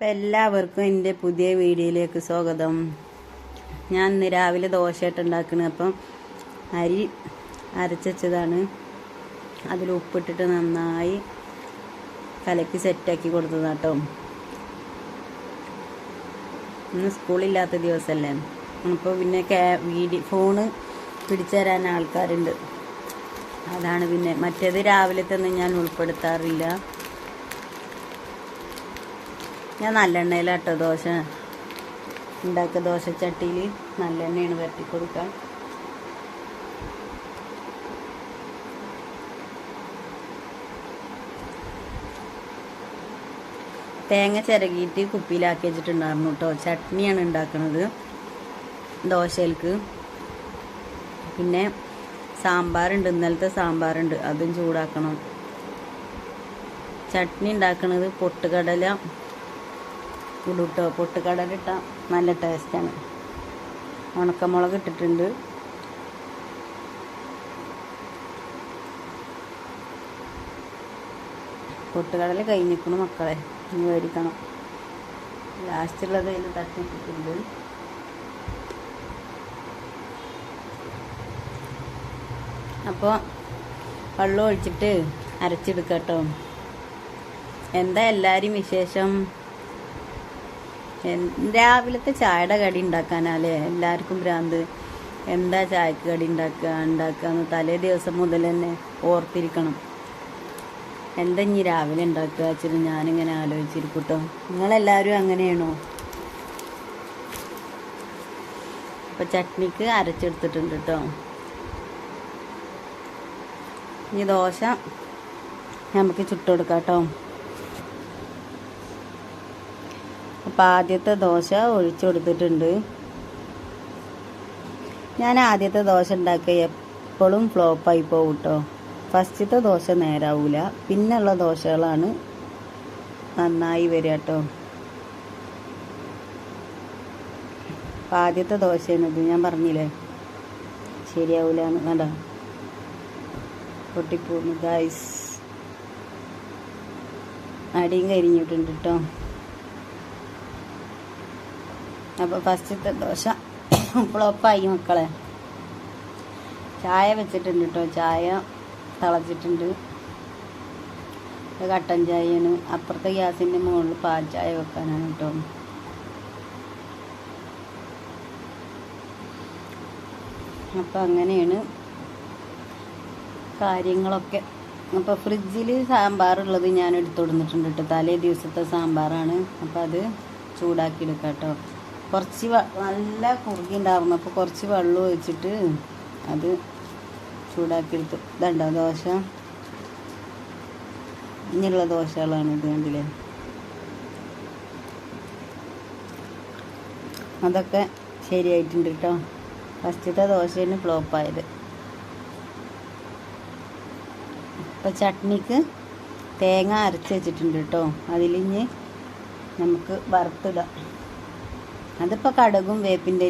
അപ്പം എല്ലാവർക്കും എന്റെ പുതിയ വീഡിയോയിലേക്ക് സ്വാഗതം. ഞാൻ ഇന്ന് രാവിലെ ദോശയായിട്ട് ഉണ്ടാക്കുന്നത് അപ്പം അരി അരച്ചതാണ് അതിൽ ഉപ്പിട്ടിട്ട് നന്നായി കലക്കി സെറ്റാക്കി കൊടുത്തതാണ് കേട്ടോ ഇന്ന് സ്കൂളില്ലാത്ത ദിവസമല്ലേ അപ്പോൾ പിന്നെ ക്യാ വീഡിയോ ഫോണ് പിടിച്ചു തരാൻ ആൾക്കാരുണ്ട്. അതാണ് പിന്നെ മറ്റേത് രാവിലെ തന്നെ ഞാൻ ഉൾപ്പെടുത്താറില്ല. ഞാൻ നല്ലെണ്ണയിലാട്ടോ ദോശ ഉണ്ടാക്കുക ദോശച്ചട്ടിയിൽ നല്ലെണ്ണയാണ് വരട്ടി കൊടുക്കാൻ തേങ്ങ ചിരകിയിട്ട് കുപ്പിയിലാക്കി വെച്ചിട്ടുണ്ടായിരുന്നു കേട്ടോ ചട്നിയാണ് ഉണ്ടാക്കുന്നത് ദോശയിലേക്ക് പിന്നെ സാമ്പാറുണ്ട് ഇന്നലത്തെ സാമ്പാറുണ്ട് അതും ചൂടാക്കണം. ചട്നി ഉണ്ടാക്കുന്നത് പൊട്ടുകടല ഇടുട്ടോ പൊട്ടുകടല ഇട്ടാൽ നല്ല ടേസ്റ്റാണ് ഉണക്കമുളക് ഇട്ടിട്ടുണ്ട്. പൊട്ടുകടല കഴിഞ്ഞിരിക്കണു മക്കളെ. ഇനി മേടിക്കണം ലാസ്റ്റുള്ളത് അതിൽ തട്ടിയിട്ടിട്ടുണ്ട് അപ്പോൾ വെള്ളം ഒഴിച്ചിട്ട് അരച്ചെടുക്കാം കേട്ടോ എന്താ എല്ലാവരും വിശേഷം? രാവിലത്തെ ചായയുടെ കടി ഉണ്ടാക്കാനല്ലേ? എല്ലാവർക്കും ഭ്രാന്ത്. എന്താ ചായക്ക് കടി ഉണ്ടാക്കുക ഉണ്ടാക്കാന്ന് തലേ ദിവസം മുതൽ തന്നെ ഓർത്തിരിക്കണം. എന്താ ഇനി രാവിലെ ഉണ്ടാക്കുക വെച്ചിട്ട് ഞാനിങ്ങനെ ആലോചിച്ചിരിക്കട്ടോ. നിങ്ങളെല്ലാവരും അങ്ങനെയാണോ? അപ്പം ചട്നിക്ക് അരച്ചെടുത്തിട്ടുണ്ട് കേട്ടോ. ഇനി ദോശ. നമുക്ക് ചുട്ടുകൊടുക്കാം കേട്ടോ. അപ്പം ആദ്യത്തെ ദോശ ഒഴിച്ചു കൊടുത്തിട്ടുണ്ട്. ഞാൻ ആദ്യത്തെ ദോശ ഉണ്ടാക്കുക എപ്പോഴും ഫ്ലോപ്പായി പോകും കേട്ടോ ഫസ്റ്റത്തെ ദോശ നേരാവില്ല പിന്നുള്ള ദോശകളാണ് നന്നായി വരിക കേട്ടോ ആദ്യത്തെ ദോശ ദോശയാണിത്. ഞാൻ പറഞ്ഞില്ലേ? ശരിയാവൂല എന്ന്. കണ്ട? പൊട്ടിപ്പോന്നു ഗൈസ് അടിയും കരിഞ്ഞിട്ടുണ്ട് കേട്ടോ അപ്പോൾ ഫസ്റ്റത്തെ ദോശ ഫ്ലോപ്പായി മക്കളെ. ചായ വെച്ചിട്ടുണ്ട് കേട്ടോ ചായ തിളച്ചിട്ടുണ്ട്. കട്ടൻ ചായയാണ്. അപ്പുറത്തെ ഗ്യാസിന്റെ മുകളിൽ പാൽ ചായ വെക്കാനാണ് കേട്ടോ അപ്പം അങ്ങനെയാണ് കാര്യങ്ങളൊക്കെ. അപ്പോൾ ഫ്രിഡ്ജിൽ സാമ്പാറുള്ളത് ഞാൻ എടുത്തു കൊടുത്തിട്ടുണ്ട് കേട്ടോ തലേ ദിവസത്തെ സാമ്പാറാണ്. അപ്പോൾ അത് ചൂടാക്കി എടുക്കാം കേട്ടോ കുറച്ച് നല്ല കുറുകി ഉണ്ടാകുന്നു അപ്പോൾ കുറച്ച് വെള്ളം ഒഴിച്ചിട്ട് അത് ചൂടാക്കി എടുത്തു ഇതുണ്ടോ ദോശ? ഇനിയുള്ള ദോശകളാണ് ഇത് കണ്ടില്ലേ? അതൊക്കെ ശരിയായിട്ടുണ്ട് കേട്ടോ ഫസ്റ്റത്തെ ദോശയാണ് ഫ്ലോപ്പായത് ഇപ്പം ചട്നിക്ക് തേങ്ങ അരച്ച് വെച്ചിട്ടുണ്ട് കേട്ടോ അതിലിഞ്ഞ് നമുക്ക് വറുത്തിടാം. അതിപ്പോൾ കടകും വേപ്പിന്റെ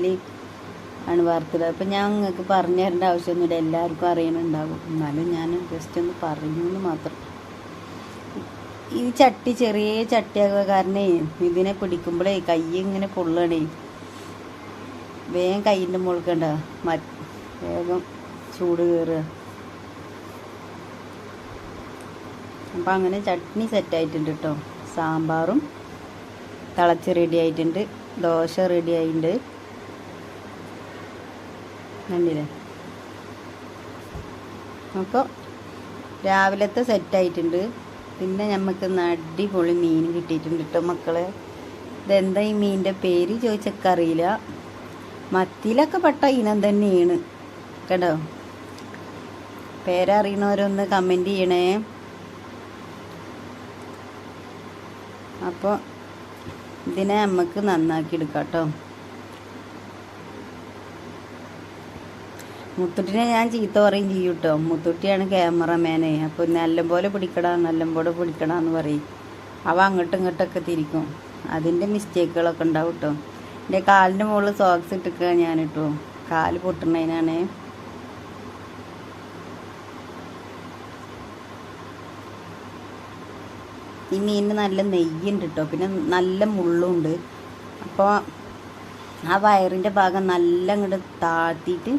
ആണ് വറുത്തത്. അപ്പം ഞാൻ നിങ്ങൾക്ക് പറഞ്ഞു തരേണ്ട ആവശ്യമൊന്നുമില്ല. എല്ലാവർക്കും അറിയണുണ്ടാകും എന്നാലും ഞാൻ ജസ്റ്റ് ഒന്ന് പറഞ്ഞു എന്ന് മാത്രം. ഈ ചട്ടി ചെറിയ ചട്ടിയാകുക കാരണേ ഇതിനെ പിടിക്കുമ്പോഴേ കൈ ഇങ്ങനെ പൊള്ളണേ. വേഗം കയ്യിന്റെ മുകൾക്കണ്ട വേഗം ചൂട് കയറുക അപ്പം അങ്ങനെ ചട്നി സെറ്റായിട്ടുണ്ട് കേട്ടോ സാമ്പാറും തിളച്ച് റെഡി ആയിട്ടുണ്ട്. ദോശ റെഡി ആയിട്ടുണ്ട്. കണ്ടില്ലേ? അപ്പോൾ രാവിലത്തെ സെറ്റായിട്ടുണ്ട് പിന്നെ നമുക്ക് അടിപൊളി മീൻ കിട്ടിയിട്ടുണ്ട് കേട്ടോ മക്കളെ. ഇതെന്താ ഈ മീനിന്റെ പേര് ചോദിച്ചൊക്കെ അറിയില്ല. മത്തിയിലൊക്കെ പെട്ട ഇനം തന്നെയാണ്. കേട്ടോ? പേരറിയണവരൊന്ന് കമന്റ് ചെയ്യണേ. അപ്പോൾ ഇതിനെ നമുക്ക് നന്നാക്കി എടുക്കാം കേട്ടോ മുത്തുട്ടിനെ ഞാൻ ചീത്ത പറയും ചെയ്യും കേട്ടോ മുത്തുട്ടിയാണ് ക്യാമറമാനെ. അപ്പോൾ നല്ലപോലെ പിടിക്കടാ നല്ലപോലെ പിടിക്കടാ എന്ന് പറയും. അവ അങ്ങോട്ടും ഇങ്ങോട്ടൊക്കെ തിരിക്കും. അതിന്റെ മിസ്റ്റേക്കുകളൊക്കെ ഉണ്ടാവും കേട്ടോ എന്റെ കാലിന്റെ മുകളിൽ സോക്സ് ഇട്ടിക്കുക ഞാൻ കേട്ടോ കാൽ പൊട്ടുന്നതിനാണേ. ഈ മീനിന് നല്ല നെയ്യുണ്ട് കേട്ടോ പിന്നെ നല്ല മുള്ളുണ്ട്. അപ്പോൾ ആ വയറിന്റെ ഭാഗം നല്ല അങ്ങോട്ട് താഴ്ത്തിയിട്ട്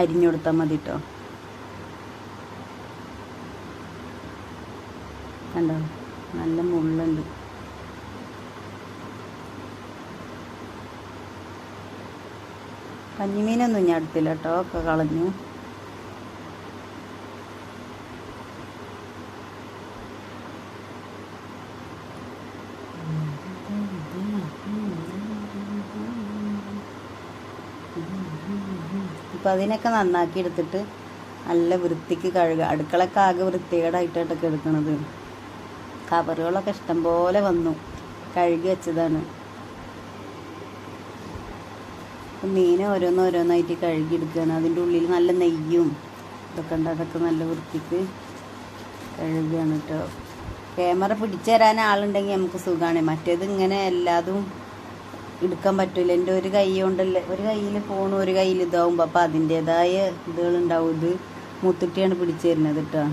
അരിഞ്ഞു കൊടുത്താൽ മതി കേട്ടോ കണ്ടോ? നല്ല മുള്ളുണ്ട്. പഞ്ഞിമീനൊന്നും ഞാൻ എടുത്തില്ല കേട്ടോ ഒക്കെ കളഞ്ഞു. ഇപ്പം അതിനൊക്കെ നന്നാക്കി എടുത്തിട്ട് നല്ല വൃത്തിക്ക് കഴുകുക അടുക്കളൊക്കെ ആകെ വൃത്തികേടായിട്ടൊക്കെ എടുക്കണത് കവറുകളൊക്കെ ഇഷ്ടംപോലെ വന്നു. കഴുകി വെച്ചതാണ്. മീൻ ഓരോന്ന് ഓരോന്നായിട്ട് കഴുകി എടുക്കുകയാണ് അതിന്റെ ഉള്ളിൽ നല്ല നെയ്യും ഇതൊക്കെ ഉണ്ട്. അതൊക്കെ നല്ല വൃത്തിക്ക് കഴുകുകയാണ് കേട്ടോ ക്യാമറ പിടിച്ചു തരാൻ ആളുണ്ടെങ്കിൽ നമുക്ക് സുഖമാണ് മറ്റേത് ഇങ്ങനെ എല്ലാതും എടുക്കാൻ പറ്റില്ല എന്റെ ഒരു കൈ കൊണ്ടല്ലേ ഒരു കയ്യിൽ ഫോണും ഒരു കയ്യിൽ ഇതാവുമ്പോൾ അപ്പോൾ അതിന്റേതായ ഇതുകളുണ്ടാവും. ഇത് മുത്തുട്ടിയാണ് പിടിച്ചു തരുന്നത് കേട്ടോ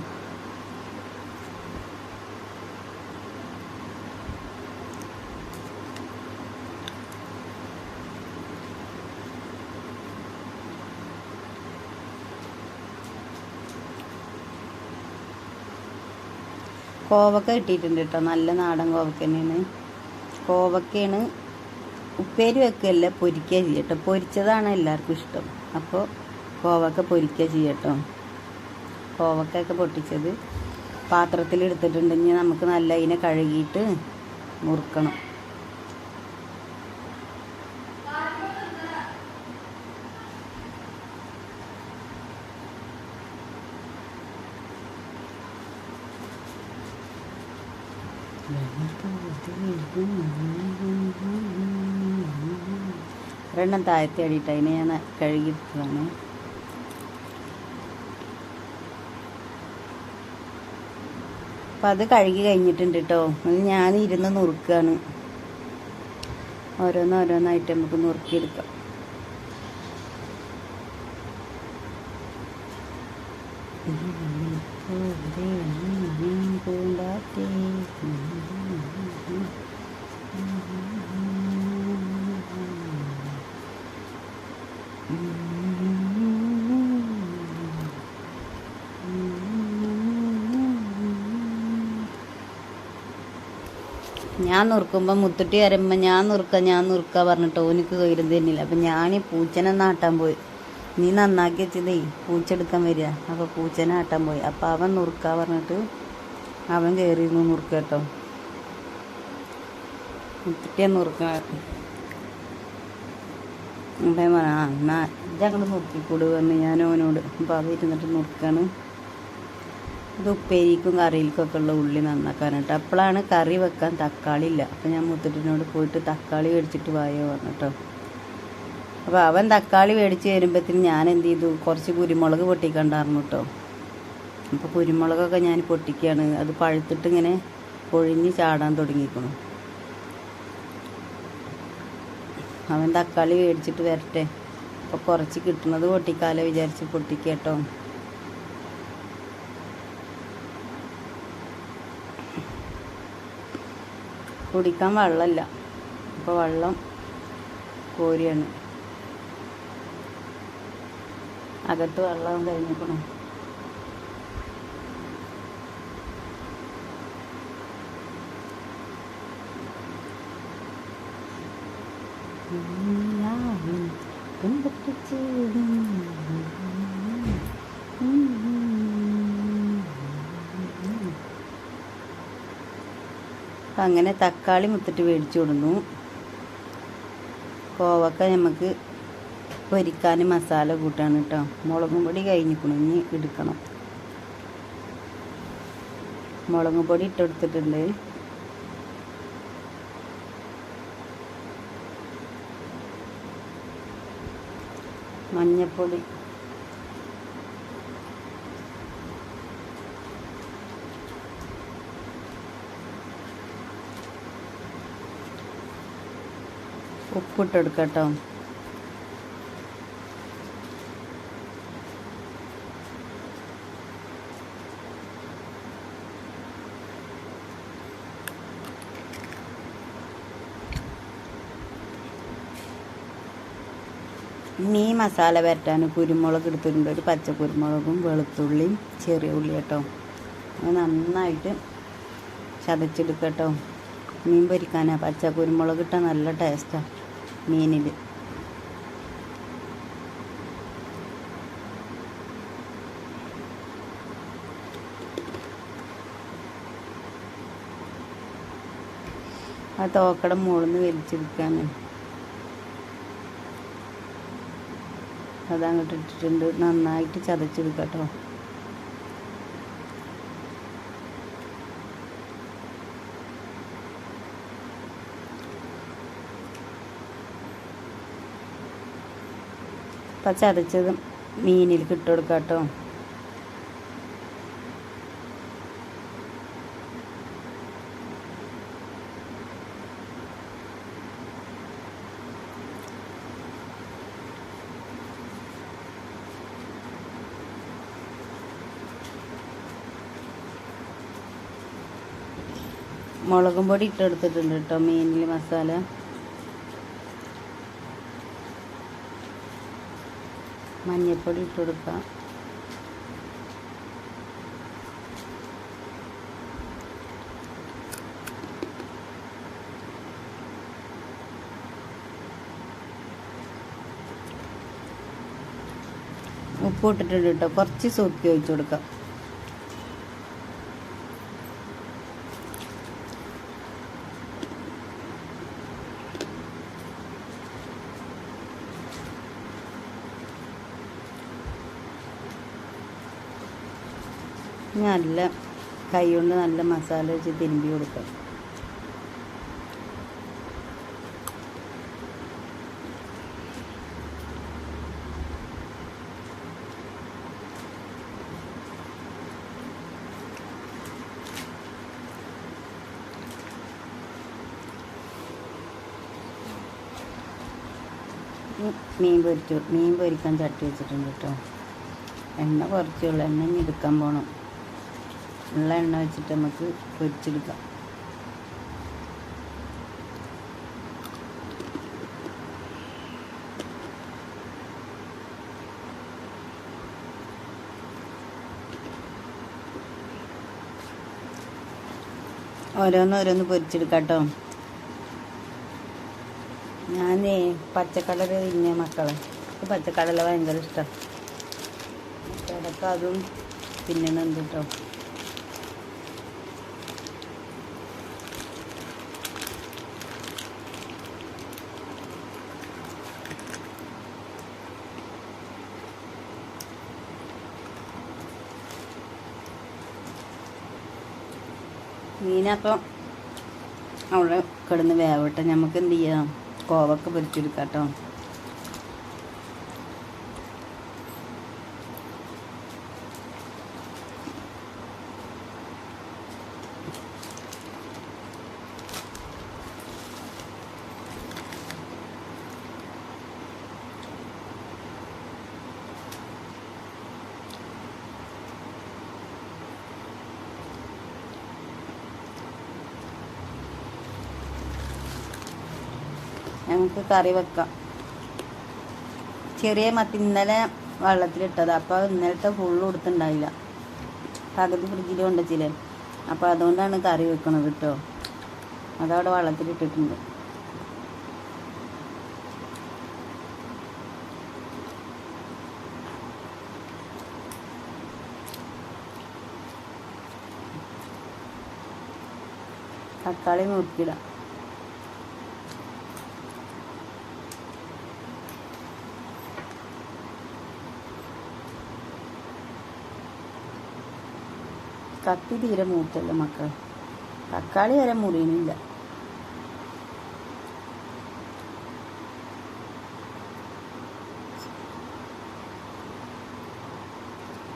കോവക്ക കിട്ടിയിട്ടുണ്ട് കേട്ടോ നല്ല നാടൻ കോവക്ക തന്നെയാണ്. കോവക്കയാണ് ഉപ്പേരി വെക്കുകയല്ല പൊരിക്കുക ചെയ്യട്ടോ? പൊരിച്ചതാണ് എല്ലാവർക്കും ഇഷ്ടം. അപ്പോൾ കോവക്ക പൊരിക്കുക ചെയ്യട്ടോ. കോവക്കൊക്കെ പൊട്ടിച്ചത് പാത്രത്തിൽ എടുത്തിട്ടുണ്ടെങ്കിൽ നമുക്ക് നല്ല അതിനെ കഴുകിയിട്ട് മുറുക്കണം. ഒരെണ്ണം താഴത്തെ അടിയിട്ട് അതിനെ ഞാൻ കഴുകിയിട്ടതാണ് അപ്പം അത് കഴുകി കഴിഞ്ഞിട്ടുണ്ട് കേട്ടോ ഞാൻ ഇരുന്ന് നുറുക്കുകയാണ് ഓരോന്ന് ഓരോന്നായിട്ട് നമുക്ക് നുറുക്കിയെടുക്കാം പൂമ്പാറ്റേ ഞാൻ നുറുക്കുമ്പോൾ മുത്തുട്ടി വരുമ്പോൾ ഞാൻ നുറുക്ക ഞാൻ നുറുക്ക പറഞ്ഞിട്ട് ഓനിക്ക് കയറും തന്നില്ല. അപ്പം ഈ പൂച്ചനെ നാട്ടാൻ പോയി. നീ നന്നാക്കി വെച്ചതേ പൂച്ച എടുക്കാൻ വരിക. അപ്പോൾ പൂച്ചനെ ആട്ടാൻ പോയി. അപ്പോൾ അവൻ നുറുക്ക പറഞ്ഞിട്ട് അവൻ കയറിയിരുന്നു നുറുക്ക കേട്ടോ. മുത്തുട്ടിയെ നുറുക്ക അപ്പം ഞാൻ പറഞ്ഞു ആ എന്നാ ഇതങ്ങോട്ട് നുറുക്കിക്കൂട് പറഞ്ഞ് ഞാൻ അവനോട് അപ്പോൾ അത് ഇരുന്നിട്ട് നുറുക്കാണ് ഇത് ഉപ്പേരിക്കും കറിയിലേക്കൊക്കെ ഉള്ള ഉള്ളി നന്നാക്കാനായിട്ട് അപ്പോഴാണ് കറി വെക്കാൻ തക്കാളി ഇല്ല. അപ്പം ഞാൻ മുത്തുട്ടിനോട് പോയിട്ട് തക്കാളി മേടിച്ചിട്ട് വായോ പറഞ്ഞിട്ടോ അപ്പോൾ അവൻ തക്കാളി മേടിച്ച് വരുമ്പോഴത്തേന് ഞാൻ എന്ത് ചെയ്തു? കുറച്ച് കുരുമുളക് പൊട്ടിക്കണ്ടായിരുന്നു കേട്ടോ. അപ്പോൾ കുരുമുളകൊക്കെ ഞാൻ പൊട്ടിക്കുകയാണ് അത് പഴുത്തിട്ട് ഇങ്ങനെ പൊഴിഞ്ഞ് ചാടാൻ തുടങ്ങിക്കണം അവൻ തക്കാളി മേടിച്ചിട്ട് വരട്ടെ. അപ്പോൾ കുറച്ച് കിട്ടുന്നത് പൊട്ടിക്കാലോ വിചാരിച്ച് പൊട്ടിക്കേട്ടോ കുടിക്കാൻ വെള്ളമില്ല. അപ്പോൾ വെള്ളം കോരിയാണ്. അകത്ത് വെള്ളം കഴിഞ്ഞിക്കണം അപ്പം അങ്ങനെ തക്കാളി മുത്തിട്ട് മേടിച്ചു കൊടുന്നു കോവക്ക നമുക്ക് പൊരിക്കാൻ മസാല കൂട്ടാണ് കേട്ടോ. മുളകും പൊടി കഴിഞ്ഞിക്കണം ഇനി എടുക്കണം. മുളകും പൊടി ഇട്ടെടുത്തിട്ടുണ്ട് മഞ്ഞപ്പൊടി. ഉപ്പിട്ടെടുക്കാം മസാല വരട്ടാൻ കുരുമുളക് എടുത്തിട്ടുണ്ട്. ഒരു പച്ച കുരുമുളകും വെളുത്തുള്ളിയും ചെറിയ ഉള്ളി കേട്ടോ. നന്നായിട്ട് ചതച്ചെടുക്കുക മീൻ പൊരിക്കാനാ. പച്ച കുരുമുളക് ഇട്ടാൽ നല്ല ടേസ്റ്റാണ് മീനിൽ ആ തോക്കട മുകളിൽ വലിച്ചെടുക്കാണ് അങ്ങോട്ട് ഇട്ടിട്ടുണ്ട്. നന്നായിട്ട് ചതച്ചെടുക്കാം കേട്ടോ അപ്പം ചതച്ചത് മീനിൽ കിട്ടുകൊടുക്കാം കേട്ടോ മുളകും പൊടി ഇട്ടെടുത്തിട്ടുണ്ട് കേട്ടോ മീനിൽ മസാല. മഞ്ഞൾപ്പൊടി ഇട്ട് കൊടുക്കാം ഉപ്പ് ഇട്ടിട്ടുണ്ട് കേട്ടോ കുറച്ച് സൂപ്പി ഒഴിച്ചു കൊടുക്കാം. നല്ല കൈ കൊണ്ട് നല്ല മസാല വെച്ച് തിരുമ്പി കൊടുക്കാം. മീൻ പൊരിച്ചു. മീൻ പൊരിക്കാൻ ചട്ടി വെച്ചിട്ടുണ്ട് കേട്ടോ. എണ്ണ കുറച്ചുള്ളൂ. എണ്ണ ഇനി എടുക്കാൻ പോകണം ഉള്ള എണ്ണ വെച്ചിട്ട് നമുക്ക് പൊരിച്ചെടുക്കാം. ഓരോന്ന് ഓരോന്ന് പൊരിച്ചെടുക്കാട്ടോ. ഞാനേ പച്ചക്കടല തിന്നെ മക്കളെ. പച്ചക്കടല ഭയങ്കര ഇഷ്ടം. അതും തിന്നണം കേട്ടോ മീനപ്പം അവിടെ കിടന്ന് വേവട്ടെ നമുക്ക് എന്ത് ചെയ്യാം കോവക്ക പൊരിച്ചെടുക്കാം കേട്ടോ ഞങ്ങൾക്ക് കറി വെക്കാം. ചെറിയ മത്തി ഇന്നലെ വെള്ളത്തിലിട്ടത്. അപ്പോൾ ഇന്നലത്തെ ഫുള്ള് കൊടുത്തുണ്ടായില്ല പകുതി ഫ്രിഡ്ജിൽ കൊണ്ടുവച്ചില്ലേ. അപ്പോൾ അതുകൊണ്ടാണ് കറി വെക്കണത് കേട്ടോ അതവിടെ വെള്ളത്തിലിട്ടിട്ടുണ്ട്. തക്കാളി നോക്കിയിടാം കത്തി തീരെ മൂത്തല്ലോ മക്കൾ തക്കാളി വരെ മുറിയണില്ല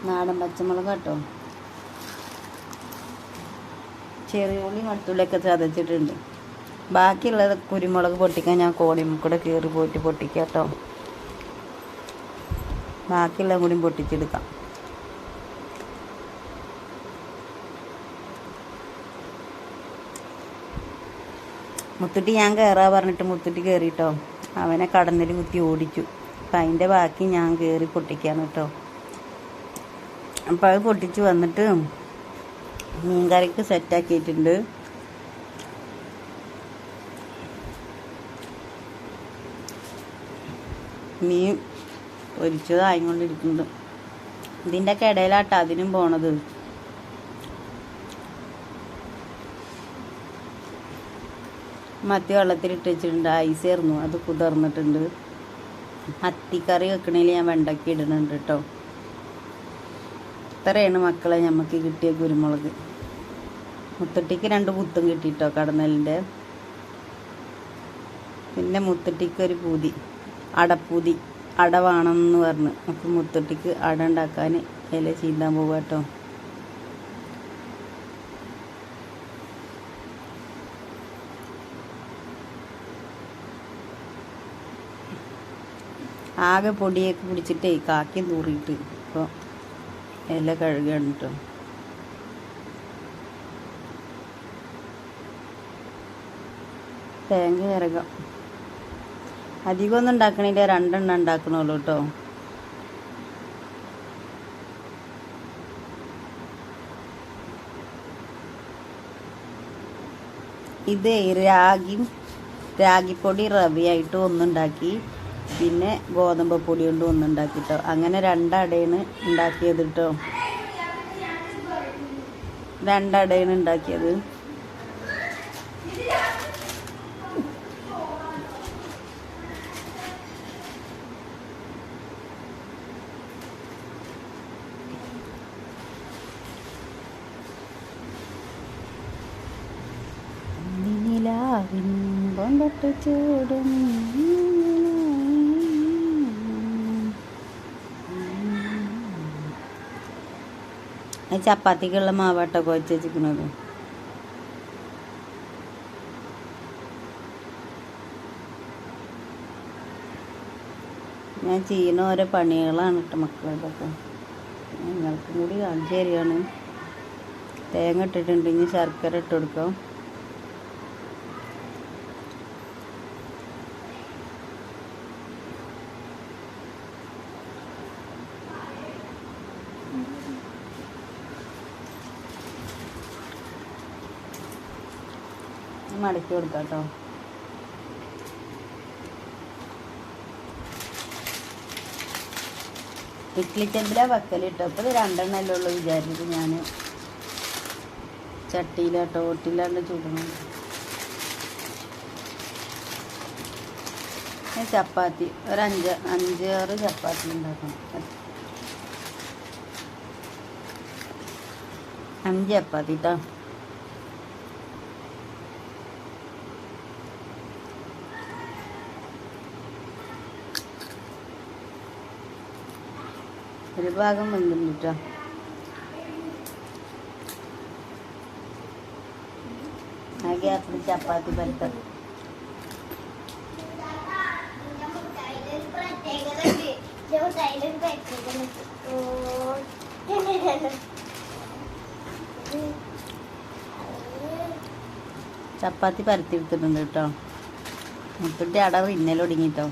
നാടൻ പച്ചമുളക് കേട്ടോ. ചെറിയ ഉള്ളി വെളുത്തുള്ളിയൊക്കെ ചതച്ചിട്ടുണ്ട്. ബാക്കിയുള്ളത് കുരുമുളക് പൊട്ടിക്കാൻ ഞാൻ കോടിയും കീറി പോയിട്ട് പൊട്ടിക്കാം കേട്ടോ. ബാക്കിയുള്ളതും കൂടി പൊട്ടിച്ചെടുക്കാം. മുത്തുട്ടി ഞാൻ കയറാ പറഞ്ഞിട്ട് മുത്തുട്ടി കയറിട്ടോ അവനെ കടന്നിൽ കുത്തി ഓടിച്ചു. അപ്പം അതിന്റെ ബാക്കി ഞാൻ കയറി പൊട്ടിക്കാൻ കേട്ടോ. അപ്പോൾ അത് പൊട്ടിച്ച് വന്നിട്ട് മീൻകറിക്ക് സെറ്റാക്കിയിട്ടുണ്ട് മീൻ പൊരിച്ചതായിക്കൊണ്ടിരിക്കുന്നുണ്ട്. ഇതിന്റെ ഇടയിലാട്ടോ അതിനും പോണത്. മത്തി വെള്ളത്തിലിട്ട് വെച്ചിട്ടുണ്ട് ഐസ് ആയിരുന്നു അത് കുതിർന്നിട്ടുണ്ട്. മത്തിക്കറി വെക്കണേൽ ഞാൻ വെണ്ടയ്ക്ക് ഇടുന്നുണ്ട് കേട്ടോ ഇത്രയാണ് മക്കളെ നമുക്ക് കിട്ടിയ കുരുമുളക്. മുത്തട്ടിക്ക് രണ്ട് കുത്തും കിട്ടിട്ടോ കടന്നലിന്റെ. പിന്നെ മുത്തട്ടിക്ക് ഒരു പൂതി അടപ്പൂതി അട വേണമെന്ന് പറഞ്ഞു. അപ്പം മുത്തട്ടിക്ക് അട ഉണ്ടാക്കാൻ ഇല ചീന്താൻ പോവുക ആകെ പൊടിയൊക്കെ പിടിച്ചിട്ടേ കാക്കി തൂറിയിട്ട് ഇപ്പോൾ ഇല കേട്ടോ തേങ്ങ ചിരകാം അധികമൊന്നും ഉണ്ടാക്കണില്ല രണ്ടെണ്ണം ഉണ്ടാക്കണുള്ളൂ കേട്ടോ ഇത് രാഗിയും രാഗിപ്പൊടി റവിയായിട്ട് ഒന്നുണ്ടാക്കി. പിന്നെ ഗോതമ്പ് പൊടി കൊണ്ട് ഒന്ന് കേട്ടോ അങ്ങനെ രണ്ടടയാണ് ഉണ്ടാക്കിയത് കേട്ടോ രണ്ടടയാണ് ഉണ്ടാക്കിയത്. ചൂടും അത് ചപ്പാത്തിക്കുള്ള മാവാട്ടോ കുഴച്ച് വെച്ചിരിക്കുന്നത്. ഞാൻ ചെയ്യുന്ന ഓരോ പണികളാണ് കേട്ടോ മക്കളെ ഇതൊക്കെ നിങ്ങൾക്കും കൂടി കാണിച്ചു തരികയാണ്. തേങ്ങ ഇട്ടിട്ടുണ്ട് ഇനി ശർക്കര ഇട്ട് കൊടുക്കാം. മടക്കി കൊടുക്കാം കേട്ടോ ഇഡ്ലി ചെമ്പില വെക്കലിട്ടോ അപ്പോൾ രണ്ടെണ്ണല്ലേ ഉള്ളൂ വിചാരിച്ചിട്ട് ഞാൻ ചട്ടിയിലാട്ടോ ഓട്ടിലാണ്ട് ചൂടണം ചപ്പാത്തി ഒരു അഞ്ച് അഞ്ചാറ് ചപ്പാത്തി ഉണ്ടാക്കണം. അഞ്ച് ചപ്പാത്തി കേട്ടോ ഒരു ഭാഗം വെന്തുണ്ട് കേട്ടോ ആ ചപ്പാത്തി പരത്തം. ചപ്പാത്തി പരത്തിയെടുത്തിട്ടുണ്ട് കേട്ടോ മുത്തിട്ട് അടവ് ഇന്നലെ ഒടുങ്ങിട്ടോ.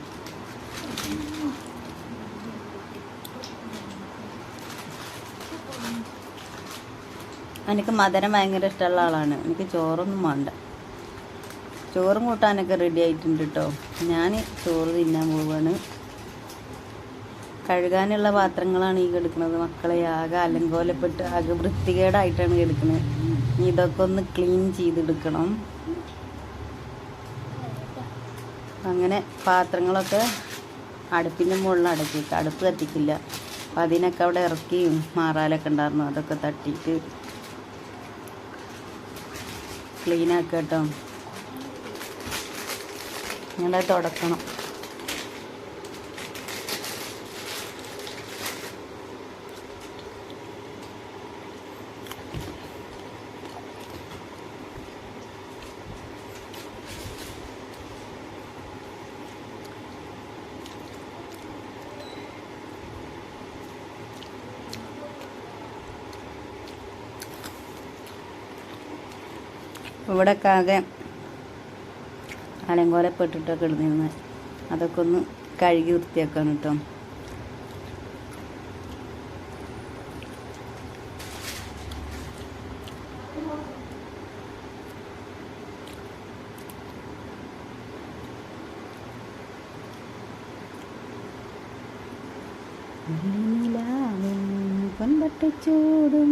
എനിക്ക് മധുരം ഭയങ്കര ഇഷ്ടമുള്ള ആളാണ്. എനിക്ക് ചോറൊന്നും വേണ്ട. ചോറും കൂട്ടാനൊക്കെ റെഡി ആയിട്ടുണ്ട് കേട്ടോ ഞാൻ ചോറ് തിന്നാൻ പോവാണ്. കഴുകാനുള്ള പാത്രങ്ങളാണ് ഈ കെടുക്കുന്നത് മക്കളെ ആകെ അലങ്കോലപ്പെട്ട് ആകെ വൃത്തികേടായിട്ടാണ് കെടുക്കുന്നത് ഇനി ഇതൊക്കെ ഒന്ന് ക്ലീൻ ചെയ്തെടുക്കണം. അങ്ങനെ പാത്രങ്ങളൊക്കെ അടുപ്പിന്റെ മുകളിൽ അടക്കി അടുപ്പ് കത്തിക്കില്ല. അപ്പം അതിനൊക്കെ അവിടെ ഇറക്കിയും മാറാലൊക്കെ ഉണ്ടായിരുന്നു. അതൊക്കെ തട്ടിയിട്ട് ക്ലീൻ കേട്ടോ. ഇങ്ങനെ തുടക്കണം. ഇവിടെയൊക്കെ ആകെ അലങ്കോലപ്പെട്ടിട്ടൊക്കെ ഇടുന്നിരുന്നു അതൊക്കെ ഒന്ന് കഴുകി വൃത്തിയാക്കാൻ കേട്ടോ പൊൻപട്ടച്ചൂടും.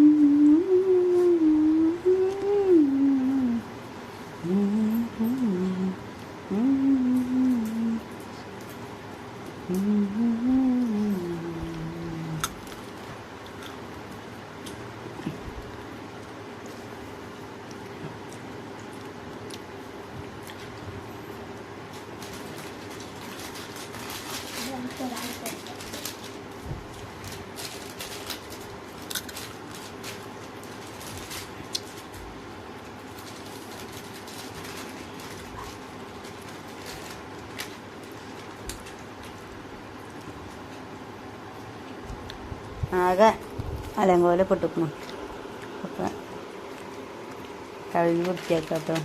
ആകെ അലങ്കോല പൊട്ടിക്കണം അപ്പം കഴുകി വൃത്തിയാക്കാട്ടോ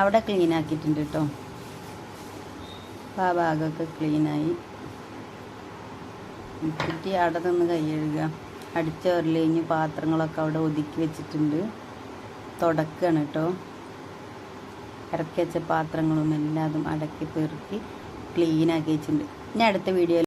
അവിടെ ക്ലീൻ ആക്കിയിട്ടുണ്ട് കേട്ടോ ആ ഭാഗമൊക്കെ ക്ലീനായി ഇട്ടിട്ട് അവിടെ നിന്ന് കൈ കഴുകുക അടിച്ചോറിൽ കഴിഞ്ഞ് പാത്രങ്ങളൊക്കെ അവിടെ ഒതുക്കി വെച്ചിട്ടുണ്ട്. തുടക്കുകയാണ് കേട്ടോ ഇറക്കി വെച്ച പാത്രങ്ങളും എല്ലാതും അടക്കി പെറുക്കി ക്ലീനാക്കി വെച്ചിട്ടുണ്ട്. ഇനി അടുത്ത വീഡിയോയിൽ